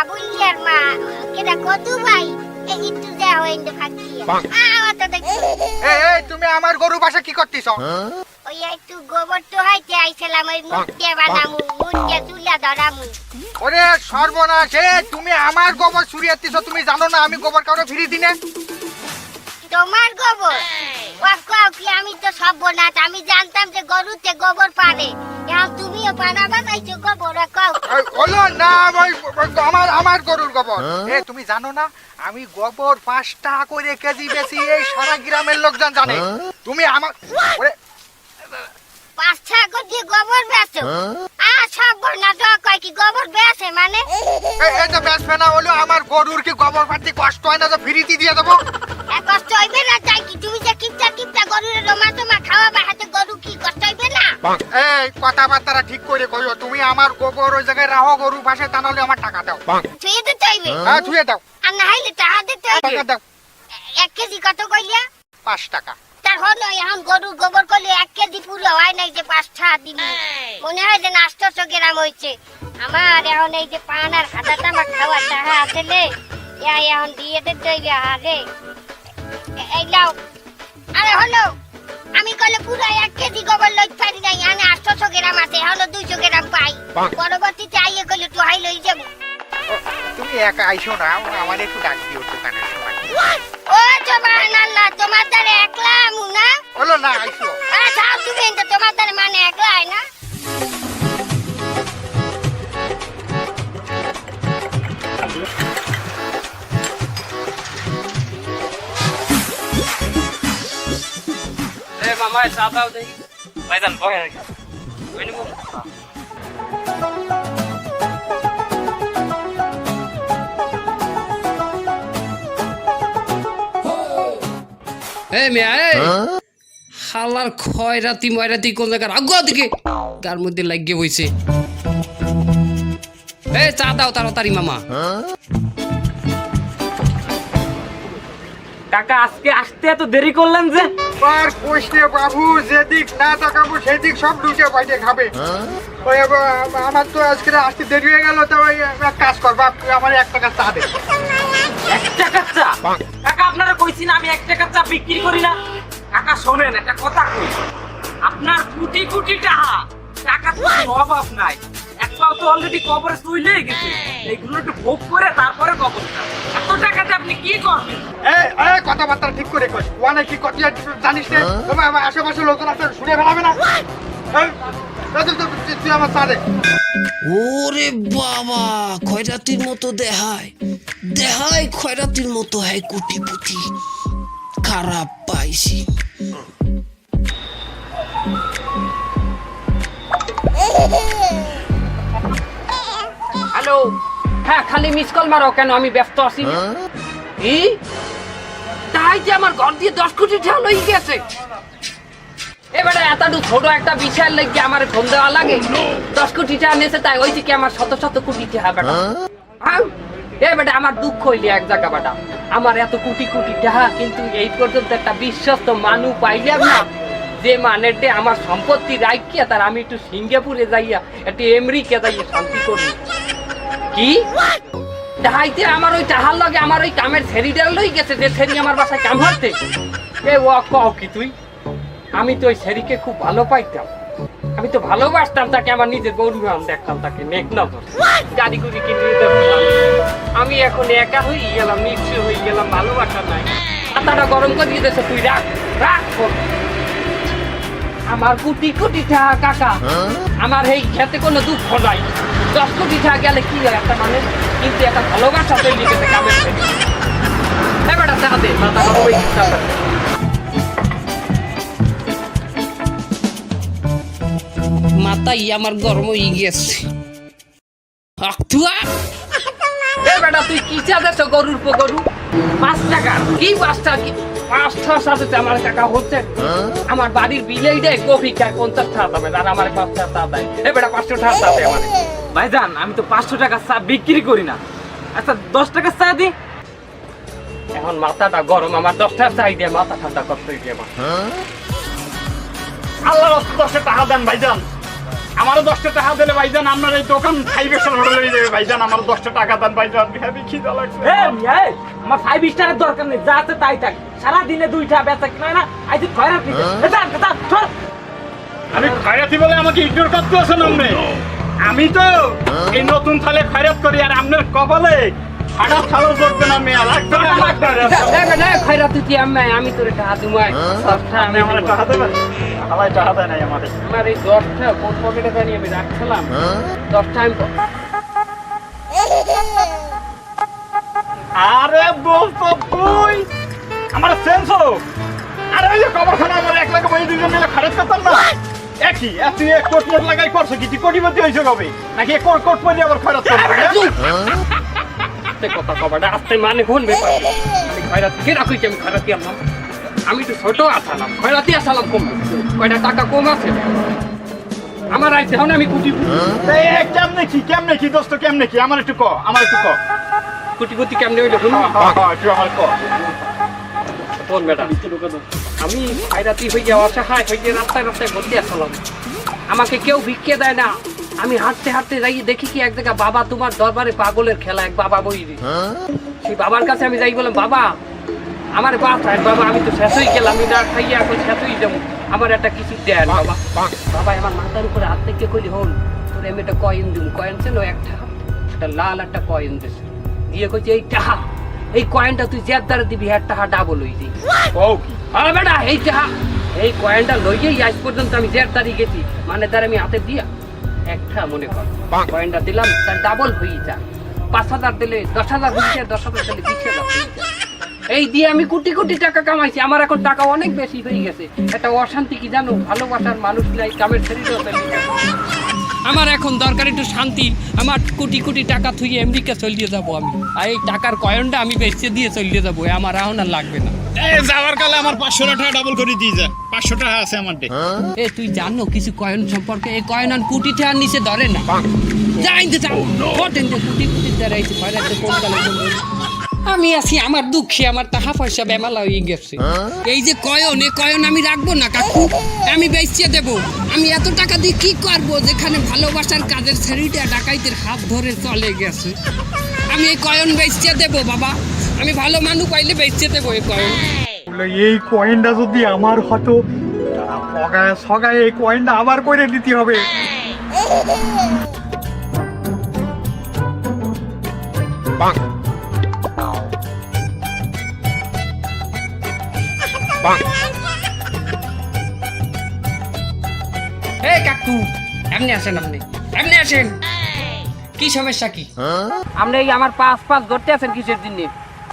মা কেডা কদু ভাই? এই একটু তো দেখি। এই, এই, তুমি আমার গরু পাশে কি করতেছ? ওই একটু গোবর তো হাইতে আইছিলাম ওই মুখে বানামু মুখে তুলা ধরামু। ওরে সর্বনাশ এ তুমি আমার গোবর চুরিয়াতিছ তুমি জানো না আমি গোবর কাউরে ফিরি দিনে তোমার গোবর? ও কাউ কি আমি তো সব বোনাত আমি জানতাম যে গরুতে গোবর পানে এখন তুমিও গোবর না আমার আমার গরুর গোবর। এ তুমি জানো না আমি গোবর পাঁচ টাকা করে কেজি বেশি এই সারা গ্রামের লোকজন জানে। তুমি আমার ওরে পাঁচ টাকা গোবর বেচো। আ সব বোনাত কয় কি গোবর বেচে মানে? এই হলো আমার গরুর কি গোবর পাতি কষ্ট হয় না তো ফ্রিতে দিয়ে দেবো? কষ্ট হইবে না তাই কি তুমি যে কিপটা কিপটা গরুরে রমা তোমা খাওয়া বাহাতে গরু কি কষ্ট হইবে না? এই কথাবার্তাটা ঠিক করে কইও তুমি আমার গোবর ওই জায়গায় গরু পাশে তা নাহলে আমার টাকা দাও। ছুঁয়ে দিতে হইবে? হ্যাঁ। ধুয়ে দাও। আর না হইলে টাকা দিতে টাকা দাও। এক কেজি কত কইলিয়া পাঁচ টাকা। তার হলো এখন গরু গোবর করলে এক কেজি পুরো হয় নাই যে পাঁচটা দিন মনে হয় যে নাস্তা গ্রাম হয়েছে আমার এখন এই যে পান আর খাতা তামা খাওয়ার টাকা আসলে ইয়া এখন দিয়ে দিতে হইবে আরে এই লাও আরে হলো আমি কলে পুরো এক কেজি গোবর লই পারি নাই আমি আটশো গ্রাম আছে হলো দুইশো গ্রাম পাই। পরবর্তীতে আইয়ে কলে তুই হাই লই যাব। তুমি একা আইসো না আমার একটু ডাক দিও দোকানের সময়। ও জবান আল্লাহ তোমার দ্বারা একলা আমু না? হলো না আইসো। আচ্ছা তুমি তোমার দ্বারা মানে একলা না? এ মামা চা দাও দেখি। ভাইজান বহে নাকি ওই নিবো। এ মেয়া এ হালার খয়রাতি ময়রাতি কোন জায়গার? আগুয়া দিকে গার মধ্যে লাগিয়ে বইছে। এ চা দাও তাড়াতাড়ি মামা। কাকা আজকে আসতে এত দেরি করলেন যে? আর কইছে বাবু যেদিক না তাকাবো সেদিক সব লুটে বাইরে খাবে। ওই আমার তো আজকে আসতে দেরি হয়ে গেল তো ওই এক কাজ করবা আমার এক টাকা চা দে। এক টাকার চা? কাকা আপনারা কইছি না আমি এক টাকার চা বিক্রি করি না। কাকা শোনেন একটা কথা কই। আপনার কোটি কোটি টাকা টাকা তো অভাব নাই। এক পাও তো অলরেডি কবরে শুইলে গেছে। এইগুলো একটু ভোগ করে তারপরে কবর আপনি কি করবেন এই এই কথাবার্তা ঠিক করে কই। ওয়ানে কি কত জানিস তোমার আমার আশেপাশে লোকজন আছে শুনে ফেলাবে না? তুই- আমার ওরে বাবা খয়রাতির মতো দেহায়। দেহায় খয়রাতির মতো হয় কুটিপুটি। খারাপ পাইছি। হ্যালো। হ্যাঁ খালি মিস কল মারো কেন? আমি ব্যস্ত আছি। কি? তাই যে আমার ঘর দিয়ে দশ কোটি টাকা লই গেছে। এবারে এতটুকু ছোট একটা বিষয়ের লেগে আমার ফোন দেওয়া লাগে। দশ কোটি টাকা নেছে তাই ওই থেকে আমার শত শত কোটি টাকা বেটা এ বেটা আমার দুঃখ হইলে এক জায়গা বেটা। আমার এত কোটি কোটি টাকা কিন্তু এই পর্যন্ত একটা বিশ্বস্ত মানু পাইলাম না। যে মানেতে আমার সম্পত্তি রাখিয়া তার আমি একটু সিঙ্গাপুরে যাইয়া একটু আমেরিকা যাইয়া শান্তি করি। কি? ডাহাইতে আমার ওই টাহার লগে আমার ওই কামের ছেড়িটার লই গেছে যে ছেড়ি আমার বাসায় কাম হারতে এ ও কও কি তুই? আমি তো ওই ছেড়িকে খুব ভালো পাইতাম। আমি তো ভালোবাসতাম তাকে আমার নিজের বন্ধু আমি দেখতাম তাকে নজর গাড়ি গুড়ি কিনে দেখতাম আমি এখন একা হয়ে গেলাম নিঃস্ব হয়ে গেলাম ভালোবাসা নাই। মাথাটা গরম করে দিয়ে দিয়েছে তুই রাখ রাখ আমার কোটি কোটি টাকা কাকা। আমার এই খেতে কোনো দুঃখ নাই। দশ কোটি টাকা গেলে কি হয় একটা মানে? কিন্তু একটা ভালোবাসা তৈরি মাথা গরম হয়ে আমার। মাথাই আমার গরম হয়ে গেছে। আখতুয়া বেটা তুই কি চা গরুর গরু পাঁচ টাকা। কি পাঁচ টাকা? সাথে আমার টাকা হচ্ছে। আমার বাড়ির বিলেই দেয় কফি খায় পঞ্চাশ টাকা দেবে আর আমার পাঁচ টাকা দেয়। এ বেটা পাঁচশো টাকা দেয় আমার ভাইজান আমি তো পাঁচশো টাকা চা বিক্রি করি না। আচ্ছা দশ টাকা চা দি। এখন মাথাটা গরম আমার দশটা চাই দিয়ে মাথা ঠান্ডা করতে দিয়ে আমার। আল্লাহ দশটা টাকা দেন ভাইজান। আমারও দশটা টাকা দিলে ভাইজান আপনার এই দোকান ফাইভ স্টার হোটেল হয়ে যাবে। ভাইজান আমার দশটা টাকা দেন ভাইজান। খিদা লাগছে। আমার ফাইভ স্টারের দরকার নেই যা আছে তাই থাক। সারা দিনে দুইটা বেচা কিনা না আজ খয়রাত। চল। আমি খয়রাতি বলে আমাকে ইগনোর করতে আছেন আপনি? আমি তো এই নতুন সালে খয়রাত করি আর আপনার কপালে ফাটা ছাড়াও চলবে না মেয়া লাগবে না খাইরা তুই কি আমি আমি তোর টাকা দিমাই দশটা আমি আমার টাকা আমার টাকা দেয় নাই আমাদের আমার এই দশটা কোন পকেটে জানি আমি রাখছিলাম দশটা আমি আরে দোস্ত তুই আমার সেন্স আরে ওই যে কবরখানা আমার এক লাখ বই দুজন মিলে খরচ করতাম না। একই তুই এক কোট মোট লাগাই করছ কি? তুই কোটিপতি হয়েছে কবে? নাকি এক কোট কোট পরে আবার খরচ করবি আস্তে কথা কবাটা আস্তে মানে কোন ব্যাপার। খয়রাতি কে রাখি আমি খয়রাতি আনলাম? আমি তো ছোট আসালাম খয়রাতি আসালাম কম। কয়টা টাকা কম আছে? আমার আইতে হন আমি কুটি এই, এই, কেমনে কি কেমনে কি দোস্ত কেমনে কি? আমার একটু ক আমার একটু ক। কুটি কুটি কেমনে হইল হ্যাঁ, হ্যাঁ, হ্যাঁ, একটু আমার ক। কোন বেটা? আমি খয়রাতি হইয়া অসহায় হইয়া রাস্তায় রাস্তায় ভর্তি আসলাম আমাকে কেউ ভিক্ষে দেয় না। আমি হাঁটতে হাঁটতে যাই দেখি কি এক জায়গা বাবা তোমার দরবারে পাগলের খেলা এক বাবা বই সেই বাবার কাছে আমি যাই বললাম বাবা আমার বাসায় বাবা আমি তো শেষ হয়ে গেলাম আমি না খাইয়া এখন শেষ হয়ে যাব। আমার একটা কিছু দেন বাবা। বাবা আমার মাথার উপরে হাত থেকে কইলি হল তোর আমি একটা কয়েন দিন কয়েন ছিল একটা একটা লাল একটা কয়েন দিছে। দিয়ে কইছে এই টাহা এই কয়েনটা তুই জেদ দ্বারা দিবি হ্যাঁ টাহা ডাবল হয়ে কি? আরে বেটা এই টাহা এই কয়েনটা লইয়েই আজ পর্যন্ত আমি জেদ দাঁড়িয়ে গেছি। মানে তার আমি হাতে দিয়া একটা মনে কর কয়েনটা দিলাম তার ডাবল হয়ে যায় পাঁচ হাজার দিলে দশ হাজার হয়ে যায় দশ হাজার দিলে বিশ হাজার হয়ে যায়। এই দিয়ে আমি কোটি কোটি টাকা কামাইছি আমার এখন টাকা অনেক বেশি হয়ে গেছে। একটা অশান্তি কি জানো? ভালোবাসার মানুষ নাই কামের শরীরও আমার এখন দরকার একটু শান্তি। আমার কোটি কোটি টাকা থুই আমেরিকা চলিয়ে যাব আমি। আর এই টাকার কয়েনটা আমি বেচে দিয়ে চলিয়ে যাব আমার এখন আর লাগবে না। যাওয়ার কালে আমার পাঁচশো টাকা ডাবল করে দিয়ে যা। পাঁচশো টাকা আছে আমার এ তুই জানো কিছু কয়েন সম্পর্কে? এই কয়েন আর কুটি আর নিচে ধরে না। যাইতে যাও যে। কুটি কুটি দাঁড়াইছে কোন কালে। আমি আছি আমার দুঃখে আমার টাকা পয়সা বেমালা হয়ে গেছে। এই যে কয়ন এ কয়ন আমি রাখব না কাকু? আমি বেচে দেব। আমি এত টাকা দিয়ে কি করব যেখানে ভালোবাসার কাজের ছেড়িটা ডাকাইতের হাত ধরে চলে গেছে? আমি এই কয়ন বেচতে দেব বাবা? আমি ভালো মানুষ পাইলে বেচতে দেবো এই কয়ন। এই কয়েনটা যদি আমার হতো সগায় এই কয়েনটা আবার করে দিতে হবে। এ কাকু এমনি আসেন আপনি। এমনি আসেন। কি সমস্যা কি? আপনি এই আমার পাঁচ পাঁচ ধরতে আছেন কিসের জন্য?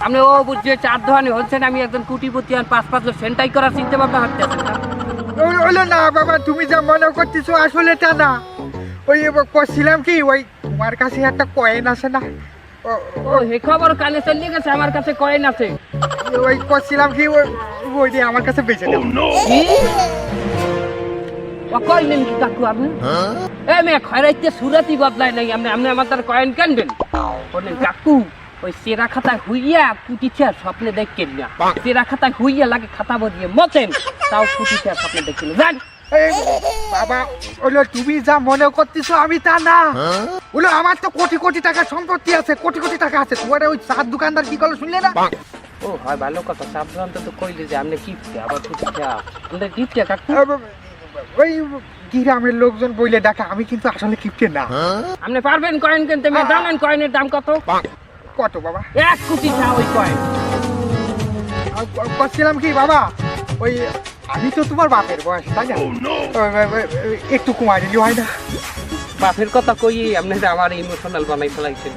আপনি ও বুঝছে চার ধোয়ানি হচ্ছেন আমি একজন কুটিপতি আর পাঁচ পাঁচ সেন্টাই করার চিন্তা ভাবনা করতে আছেন। না? বাবা তুমি যা মনে করতেছো আসলে তা না। ওই করছিলাম কি ওই তোমার কাছে একটা কয়েন আছে না? ও- ও হে খবর কানে চলে গেছে আমার কাছে কয়েন আছে। ওই করছিলাম কি ওই দিয়ে আমার কাছে বেঁচে দেবো কি? কইলেন কি কাকু আপনি? এ মেয়ে খয়রাইতে সুরাতি বদলায় নাই আপনি আপনি আমার তার কয়েন কেনবেন? বললেন কাকু ওই সেরা খাতায় হুইয়া কুটিছে স্বপ্নে দেখকেন না। সেরা খাতায় হুইয়া লাগে খাতা বদিয়ে মতেন তাও কুটিছে স্বপ্নে দেখকেন জান বাবা ওইলো তুমি যা মনে করতেছো আমি তা না। ওলো আমার তো কোটি কোটি টাকা সম্পত্তি আছে কোটি কোটি টাকা আছে। তোমার ওই চার দোকানদার কি করল শুনলে না? ও হয় ভালো কথা। সাবধান তো কইলে যে আপনি কিপটে আবার কুটিছে আপনি কিপটে কাকু? ওই গ্রামের লোকজন বইলে ডাকা আমি কিন্তু আসলে কিপটে না। আপনি পারবেন কয়েন কিনতে মেয়ে জানেন কয়েনের দাম কত? কত বাবা? এক কোটি চা ওই কয়েন। করছিলাম কি বাবা? ওই আমি তো তোমার বাপের বয়স তাই না? ওই একটু কমাই দিলি হয় না? বাপের কথা কই আপনি আমার ইমোশনাল বানাই ফেলাইছেন।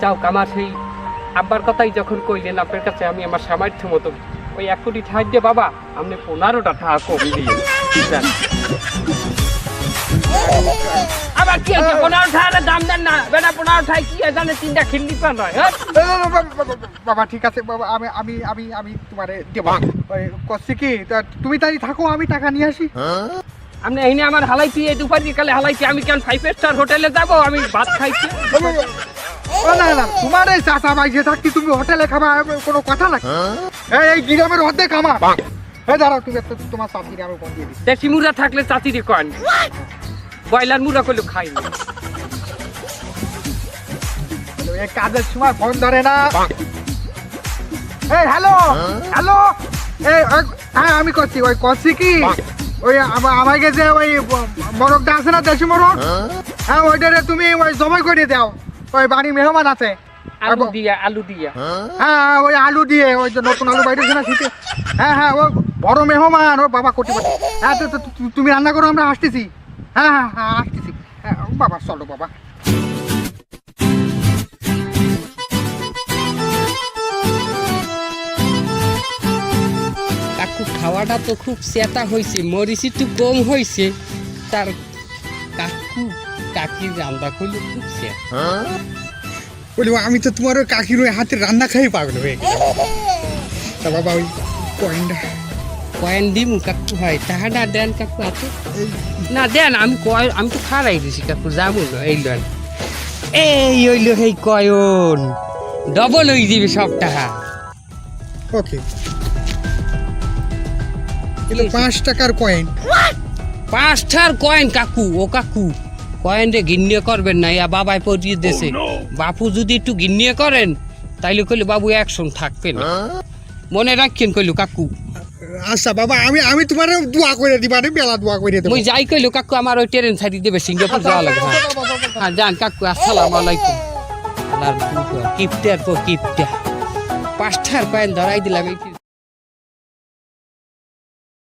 যাও আমার সেই আব্বার কথাই যখন কইলেন আপনার কাছে আমি আমার সামর্থ্য মতো ওই এক কোটি ঠাই দিয়ে বাবা আপনি পনেরোটা টাকা কম দিয়ে আবার কি আছে পনেরো টাকার দাম দেন না। বেটা পনেরো টাকা কি এখানে তিনটা খিল্লি হয়? বাবা, ঠিক আছে বাবা আমি আমি আমি আমি তোমারে দেবো। কি? তুমি তাই থাকো আমি টাকা নিয়ে আসি। আপনি এই আমার হালাইছি এই দুপুর বিকালে হালাইছি আমি কেন ফাইভ স্টার হোটেলে যাব? আমি ভাত খাইছি ও না না তোমার এই চাষা বাইসে থাকতি তুমি হোটেলে খাবা কোনো কথা না এই এই গ্রামের অর্ধেক আমার। এই দাঁড়াও তুমি একটা তোমার আমি ফোন দিয়ে দিচ্ছি দেশি মুড়া থাকলে চাচিরে কন ব্রয়লার মুড়া করলে খাই না। কাজের সময় ফোন ধরে না। এই হ্যালো হ্যালো এই ওই- হ্যাঁ আমি করছি ওই করছি কি? ওই আমাকে যে ওই মোরগটা আছে না দেশি মোরগ? হ্যাঁ? ওইটারে তুমি ওই জবাই করে দাও। ওই বাড়ি মেহমান আছে। আলু দিয়া আলু দিয়া। হ্যাঁ ওই আলু দিয়ে ওই যে নতুন আলু বাইরে না শীতে। হ্যাঁ হ্যাঁ ও বড় মেহমান ও বাবা কোটি হ্যাঁ তো তুমি রান্না করো আমরা আসতেছি। হ্যাঁ হ্যাঁ হ্যাঁ আসতেছি। হ্যাঁ ও বাবা চলো বাবা। কাকু খাওয়াটা তো খুব চেতা হয়েছে মরিচ একটু কম হয়েছে তার কাকু কাকির রান্না খুব চেতা বলি আমি তো তোমার ওই কাকির ওই হাতের রান্না খাই পাগল হয়ে গেলাম। তা বাবা ওই কয়েনটা। কয়েন দিমু কাকু হয়। তাহাটা দেন কাকু আছে না দেন আমি কয় আমি তো খারাই দিছি কাকু যাব না এই লন। এই হইল সেই কয়ন। ডবল হয়ে দিবে সব টাকা। ওকে। পাঁচ টাকার কয়েন। পাঁচ পাঁচটার কয়েন কাকু ও কাকু। কয়েন রে গিন্নিয়ে করবেন না ইয়া বাবাই পরিয়ে দেশে বাপু যদি একটু গিন্নিয়ে করেন তাইলে কইলে বাবু একসঙ্গ থাকবে না। মনে রাখছেন কইলো কাকু। আচ্ছা বাবা আমি আমি তোমার দোয়া করে দিবা রে বেলা দোয়া করে দেবো। মুই যাই কইলো কাকু আমার ওই ট্রেন ছাড়ি দেবে সিঙ্গাপুর যাওয়া লাগবে। হ্যাঁ। হ্যাঁ যান কাকু আসসালাম আলাইকুম। আল্লাহর কিপটার পর কিপটা। পাঁচটার কয়েন ধরাই দিলাম এই